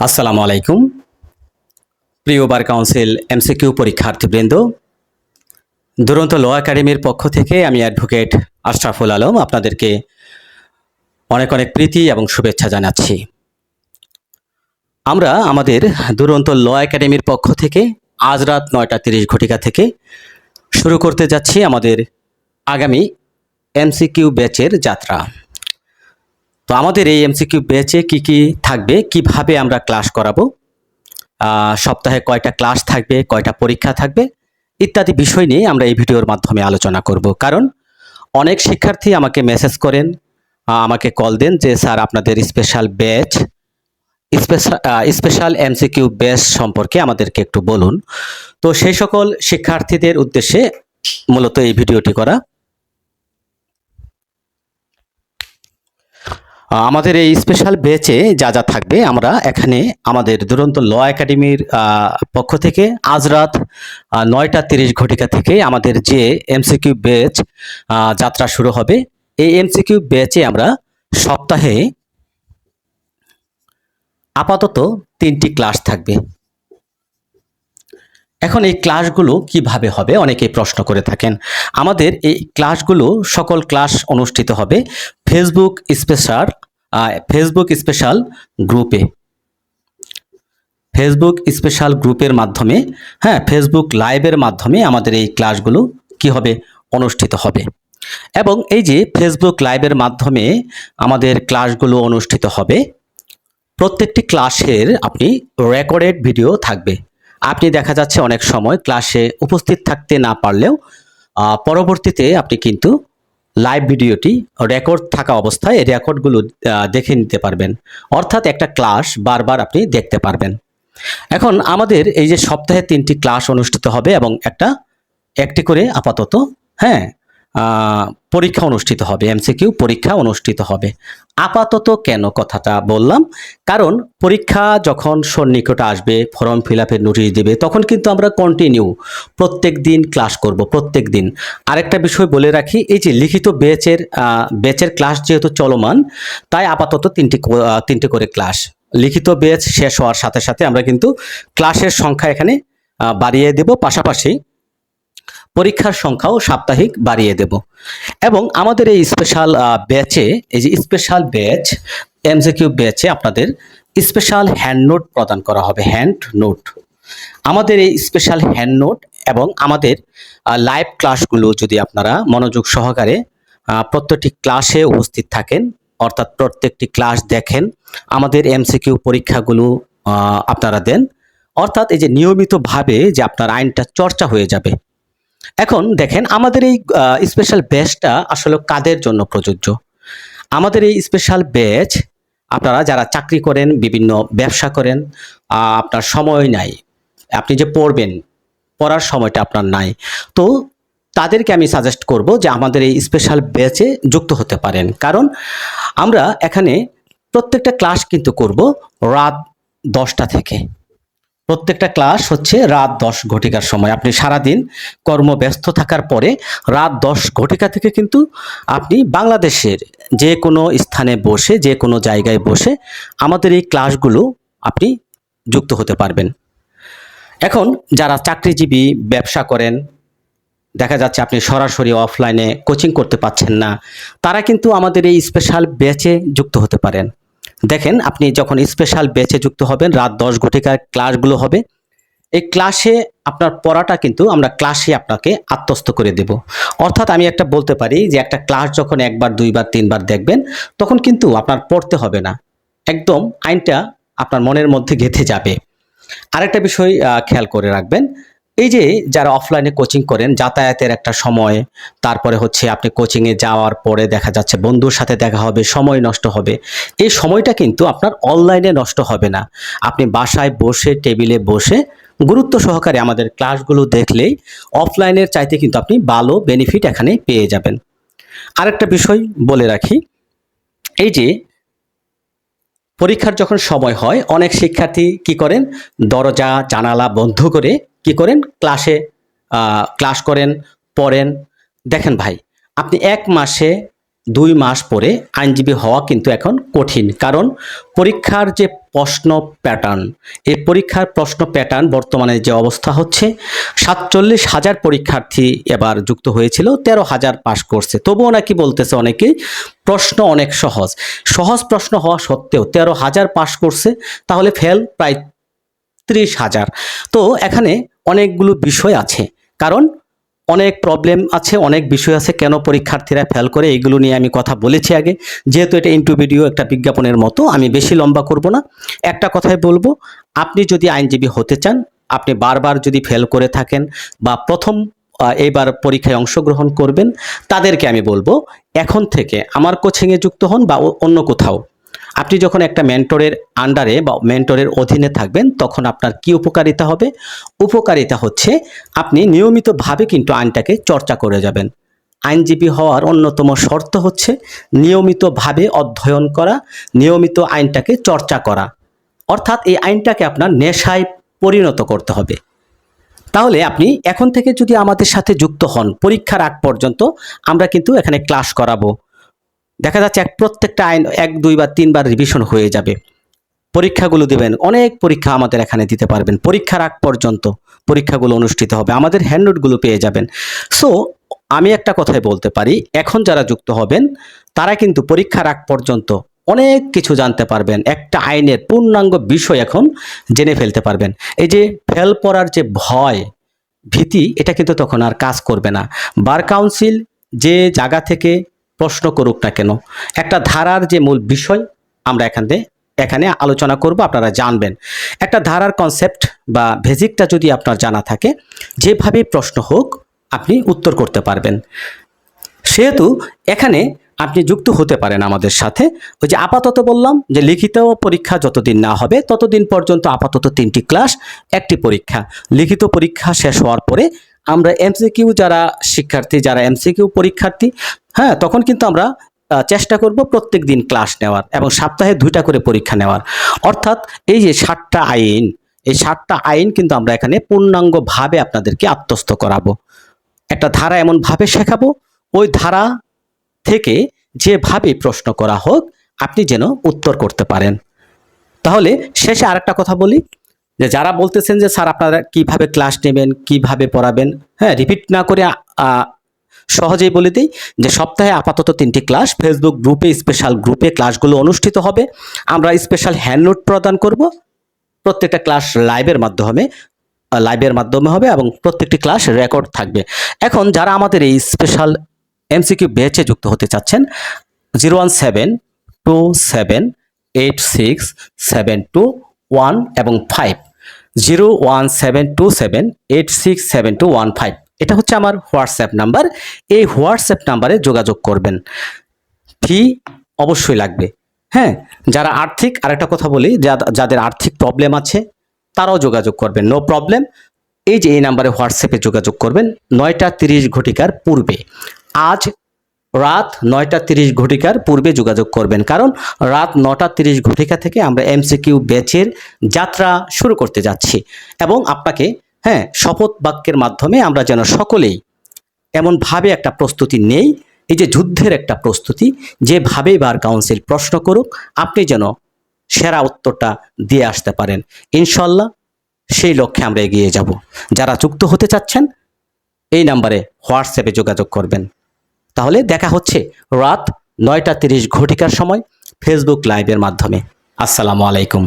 আসসালামু আলাইকুম। প্রিয় বার কাউন্সিল এমসিকিউ পরীক্ষার্থীবৃন্দ, দুরন্ত ল একাডেমির পক্ষ থেকে আমি অ্যাডভোকেট আশরাফুল আলম আপনাদেরকে অনেক অনেক প্রীতি এবং শুভেচ্ছা জানাচ্ছি। আমরা আমাদের দুরন্ত ল একাডেমির পক্ষ থেকে আজ রাত নয়টা তিরিশ ঘটিকা থেকে শুরু করতে যাচ্ছি আমাদের আগামী এমসিকিউ ব্যাচের যাত্রা। তো আমাদের এই এমসিকিউ ব্যাচে কি কি থাকবে? কীভাবে আমরা ক্লাস করাবো? সপ্তাহে কয়টা ক্লাস থাকবে? কয়টা পরীক্ষা থাকবে? ইত্যাদি বিষয় নিয়ে আমরা এই ভিডিওর মাধ্যমে আলোচনা করব। কারণ অনেক শিক্ষার্থী আমাকে মেসেজ করেন আমাকে কল দেন যে, স্যার, আপনাদের special batch special special MCQ batch সম্পর্কে আমাদেরকে একটু বলুন। তো সেই সকল শিক্ষার্থীদের উদ্দেশ্যে মূলত এই ভিডিওটি করা। আমাদের এই স্পেশাল বেচে যা যা থাকবে আমরা এখানে আমাদের দুরন্ত ল একাডেমির পক্ষ থেকে আজ রাত নয়টা তিরিশ ঘটিকা থেকে আমাদের যে এমসিকিউ বেচ যাত্রা শুরু হবে, এই এমসিকিউ বেচে আমরা সপ্তাহে আপাতত তিনটি ক্লাস থাকবে। এখন এই ক্লাসগুলো কীভাবে হবে? অনেকেই প্রশ্ন করে থাকেন। আমাদের এই ক্লাসগুলো সকল ক্লাস অনুষ্ঠিত হবে ফেসবুক স্পেশাল ফেসবুক স্পেশাল গ্রুপে। ফেসবুক স্পেশাল গ্রুপের মাধ্যমে হ্যাঁ ফেসবুক লাইভের মাধ্যমে আমাদের এই ক্লাসগুলো কি হবে? অনুষ্ঠিত হবে। এবং এই যে ফেসবুক লাইভের মাধ্যমে আমাদের ক্লাসগুলো অনুষ্ঠিত হবে, প্রত্যেকটি ক্লাসের আপনি রেকর্ডেড ভিডিও থাকবে। আপনি দেখা যাচ্ছে অনেক সময় ক্লাসে উপস্থিত থাকতে না পারলেও পরবর্তীতে আপনি কিন্তু লাইভ ভিডিওটি রেকর্ড থাকা অবস্থায় রেকর্ডগুলো দেখে নিতে পারবেন। অর্থাৎ একটা ক্লাস বারবার আপনি দেখতে পারবেন। এখন আমাদের এই যে সপ্তাহে তিনটি ক্লাস অনুষ্ঠিত হবে এবং একটা, একটি করে আপাতত হ্যাঁ পরীক্ষা অনুষ্ঠিত হবে এমসিকিউ পরীক্ষা অনুষ্ঠিত হবে। আপাতত কেন কথাটা বললাম? কারণ পরীক্ষা যখন সন্নিকটে আসবে ফর্ম ফিল আপের নোটিশ দেবে, তখন কিন্তু আমরা কন্টিনিউ প্রত্যেক দিন ক্লাস করব, প্রত্যেক দিন। আরেকটা বিষয় বলে রাখি, এই যে লিখিত বেচের বেচের ক্লাস যেহেতু চলমান, তাই আপাতত তিনটি তিনটে করে ক্লাস লিখিত বেচ শেষ হওয়ার সাথে সাথে আমরা কিন্তু ক্লাসের সংখ্যা এখানে বাড়িয়ে দেব। পাশাপাশি পরীক্ষার সংখ্যাও সাপ্তাহিক বাড়িয়ে দেব। এবং আমাদের এই স্পেশাল ব্যাচে এই যে স্পেশাল ব্যাচ এমজিকিউ ব্যাচে আপনাদের স্পেশাল হ্যান্ড নোট প্রদান করা হবে হ্যান্ড নোট আমাদের এই স্পেশাল হ্যান্ড নোট এবং আমাদের লাইভ ক্লাসগুলো যদি আপনারা মনোযোগ সহকারে প্রত্যেকটি ক্লাসে উপস্থিত থাকেন, অর্থাৎ প্রত্যেকটি ক্লাস দেখেন, আমাদের এমসিকিউ পরীক্ষাগুলো আপনারা দেন। অর্থাৎ এই যে নিয়মিতভাবে যে আপনার আইনটা চর্চা হয়ে যাবে এখন দেখেন, আমাদের এই স্পেশাল ব্যাচটা আসলে কাদের জন্য প্রযোজ্য? আমাদের এই স্পেশাল ব্যাচ আপনারা যারা চাকরি করেন, বিভিন্ন ব্যবসা করেন আপনার সময় নাই। আপনি যে পড়বেন, পড়ার সময়টা আপনার নাই। তো তাদেরকে আমি সাজেস্ট করব যে আমাদের এই স্পেশাল ব্যাচে যুক্ত হতে পারেন। কারণ আমরা এখানে প্রত্যেকটা ক্লাস কিন্তু করব রাত দশটা থেকে। প্রত্যেকটা ক্লাস হচ্ছে রাত দশ ঘটিকার সময়। আপনি সারাদিন কর্মব্যস্ত থাকার পরে রাত দশ ঘটিকা থেকে কিন্তু আপনি বাংলাদেশের যে কোনো স্থানে বসে যে কোনো জায়গায় বসে আমাদের এই ক্লাসগুলো আপনি যুক্ত হতে পারবেন। এখন যারা চাকরিজীবী, ব্যবসা করেন, দেখা যাচ্ছে আপনি সরাসরি অফলাইনে কোচিং করতে পাচ্ছেন না, তারা কিন্তু আমাদের এই স্পেশাল ব্যাচে যুক্ত হতে পারেন। দেখেন, আপনি যখন স্পেশাল ব্যাচে যুক্ত হবেন, রাত দশ ঘটিকার ক্লাসগুলো হবে, এই ক্লাসে আপনার পড়াটা কিন্তু আমরা ক্লাসে আপনাকে আত্মস্থ করে দেব। অর্থাৎ আমি একটা বলতে পারি যে, একটা ক্লাস যখন একবার, দুইবার, তিনবার দেখবেন, তখন কিন্তু আপনার পড়তে হবে না। একদম আইনটা আপনার মনের মধ্যে গেঁথে যাবে। আরেকটা বিষয় খেয়াল করে রাখবেন এই যে যারা অফলাইনে কোচিং করেন, যাতায়াতের একটা সময়, তারপরে হচ্ছে আপনি কোচিংয়ে যাওয়ার পরে দেখা যাচ্ছে বন্ধুর সাথে দেখা হবে, সময় নষ্ট হবে, এই সময়টা কিন্তু আপনার অনলাইনে নষ্ট হবে না। আপনি বাসায় বসে টেবিলে বসে গুরুত্ব সহকারে আমাদের ক্লাসগুলো দেখলেই অফলাইনের চাইতে কিন্তু আপনি ভালো বেনিফিট এখানে পেয়ে যাবেন। আরেকটা বিষয় বলে রাখি, এই যে পরীক্ষার যখন সময় হয়, অনেক শিক্ষার্থী কি করেন? দরজা, জানালা বন্ধ করে কি করেন? ক্লাসে ক্লাস করেন, পড়েন। দেখেন ভাই, আপনি এক মাসে দুই মাস পরে আইনজীবী হওয়া কিন্তু এখন কঠিন। কারণ পরীক্ষার যে প্রশ্ন প্যাটার্ন এই পরীক্ষার প্রশ্ন প্যাটার্ন বর্তমানে যে অবস্থা হচ্ছে, সাতচল্লিশ হাজার পরীক্ষার্থী এবার যুক্ত হয়েছিল, তেরো হাজার পাশ করছে। তবুও নাকি বলতেছে অনেকেই, প্রশ্ন অনেক সহজ। সহজ প্রশ্ন হওয়া সত্ত্বেও তেরো হাজার পাশ করছে, তাহলে ফেল প্রায় ত্রিশ হাজার। তো এখানে অনেকগুলো বিষয় আছে। কারণ অনেক প্রবলেম আছে, অনেক বিষয় আছে। কেন পরীক্ষার্থীরা ফেল করে এইগুলো নিয়ে আমি কথা বলেছি আগে। যেহেতু এটা ইন্টু ভিডিও একটা বিজ্ঞাপনের মতো, আমি বেশি লম্বা করব না। একটা কথাই বলব, আপনি যদি আইনজীবী হতে চান, আপনি বারবার যদি ফেল করে থাকেন বা প্রথম এইবার পরীক্ষায় অংশগ্রহণ করবেন, তাদেরকে আমি বলব, এখন থেকে আমার কোচিংয়ে যুক্ত হন বা অন্য কোথাও। আপনি যখন একটা মেন্টরের আন্ডারে বা মেন্টরের অধীনে থাকবেন, তখন আপনার কি উপকারিতা হবে? উপকারিতা হচ্ছে আপনি নিয়মিতভাবে কিন্তু আইনটাকে চর্চা করে যাবেন। আইনজীবী হওয়ার অন্যতম শর্ত হচ্ছে নিয়মিতভাবে অধ্যয়ন করা, নিয়মিত আইনটাকে চর্চা করা। অর্থাৎ এই আইনটাকে আপনার নেশায় পরিণত করতে হবে। তাহলে আপনি এখন থেকে যদি আমাদের সাথে যুক্ত হন, পরীক্ষার আগ পর্যন্ত আমরা কিন্তু এখানে ক্লাস করাবো। দেখা যাচ্ছে এক প্রত্যেকটা আইন এক, দুই বা তিনবার রিভিশন হয়ে যাবে। পরীক্ষাগুলো দেবেন। অনেক পরীক্ষা আমাদের এখানে দিতে পারবেন। পরীক্ষার আগ পর্যন্ত পরীক্ষাগুলো অনুষ্ঠিত হবে। আমাদের হ্যান্ডনোটগুলো পেয়ে যাবেন। সো আমি একটা কথাই বলতে পারি। এখন যারা যুক্ত হবেন, তারা কিন্তু পরীক্ষার আগ পর্যন্ত অনেক কিছু জানতে পারবেন। একটা আইনের পূর্ণাঙ্গ বিষয় এখন জেনে ফেলতে পারবেন। এই যে ফেল পড়ার যে ভয়, ভীতি, এটা কিন্তু তখন আর কাজ করবে না। বার কাউন্সিল যে জায়গা থেকে প্রশ্ন করুক না কেন। একটা ধারার যে মূল বিষয় আমরা এখানে এখানে আলোচনা করব, আপনারা জানবেন। একটা ধারার কনসেপ্ট বা বেসিকটা যদি আপনার জানা থাকে, যেভাবে প্রশ্ন হোক, আপনি উত্তর করতে পারবেন। সেহেতু এখানে আপনি যুক্ত হতে পারেন আমাদের সাথে। ওই যে আপাতত বললাম যে লিখিত পরীক্ষা যতদিন না হবে, ততদিন পর্যন্ত আপাতত তিনটি ক্লাস একটি পরীক্ষা। লিখিত পরীক্ষা শেষ হওয়ার পরে আমরা এমসিকিউ যারা শিক্ষার্থী, যারা এমসিকিউ পরীক্ষার্থী হ্যাঁ তখন কিন্তু আমরা চেষ্টা করব প্রত্যেক দিন ক্লাস নেওয়ার এবং সপ্তাহে দুইটা করে পরীক্ষা নেওয়ার। অর্থাৎ এই যে ষাটটা আইন, এই ষাটটা আইন কিন্তু আমরা এখানে পূর্ণাঙ্গভাবে আপনাদেরকে আত্মস্থ করাবো। একটা ধারা এমনভাবে শেখাবো, ওই ধারা থেকে যেভাবে প্রশ্ন করা হোক, আপনি যেন উত্তর করতে পারেন। তাহলে শেষে আরেকটা কথা বলি। যে যারা বলতেছেন যে, স্যার, আপনারা কীভাবে ক্লাস নেবেন, কীভাবে পড়াবেন? হ্যাঁ রিপিট না করে সহজেই বলে দিই যে, সপ্তাহে আপাতত তিনটি ক্লাস ফেসবুক গ্রুপে স্পেশাল গ্রুপে ক্লাসগুলো অনুষ্ঠিত হবে। আমরা স্পেশাল হ্যান্ডনোট প্রদান করব। প্রত্যেকটা ক্লাস লাইভের মাধ্যমে লাইভের মাধ্যমে হবে এবং প্রত্যেকটি ক্লাস রেকর্ড থাকবে। এখন যারা আমাদের এই স্পেশাল এমসিকিউ ব্যাচে যুক্ত হতে চাচ্ছেন zero one seven two seven eight six seven two one এবং five zero one seven two seven eight six seven two one five. এটা হচ্ছে আমার হোয়াটসঅ্যাপ নাম্বার। এই হোয়াটসঅ্যাপ নাম্বারে যোগাযোগ করবেন। ফি অবশ্যই লাগবে। হ্যাঁ যারা আর্থিক, আরেকটা কথা বলি যাদের আর্থিক প্রবলেম আছে, তারাও যোগাযোগ করবেন। No problem. এই যে এই নাম্বারে হোয়াটসঅ্যাপে যোগাযোগ করবেন, নয়টা তিরিশ ঘটিকার পূর্বে। আজ রাত নয়টা তিরিশ ঘটিকার পূর্বে যোগাযোগ করবেন। কারণ রাত নটা তিরিশ ঘটিকা থেকে আমরা এমসিকিউ ব্যাচের যাত্রা শুরু করতে যাচ্ছি। এবং আপনাকে হ্যাঁ শপথ বাক্যের মাধ্যমে আমরা যেন সকলেই এমনভাবে একটা প্রস্তুতি নেই, এই যে যুদ্ধের একটা প্রস্তুতি যেভাবেই বার কাউন্সিল প্রশ্ন করুক, আপনি যেন সেরা উত্তরটা দিয়ে আসতে পারেন। ইনশাল্লাহ সেই লক্ষ্যে আমরা এগিয়ে যাব। যারা যুক্ত হতে চাচ্ছেন, এই নাম্বারে হোয়াটসঅ্যাপে যোগাযোগ করবেন। তাহলে দেখা হচ্ছে রাত নয়টা তিরিশ ঘটিকার সময় ফেসবুক লাইভের মাধ্যমে। আসসালামু আলাইকুম।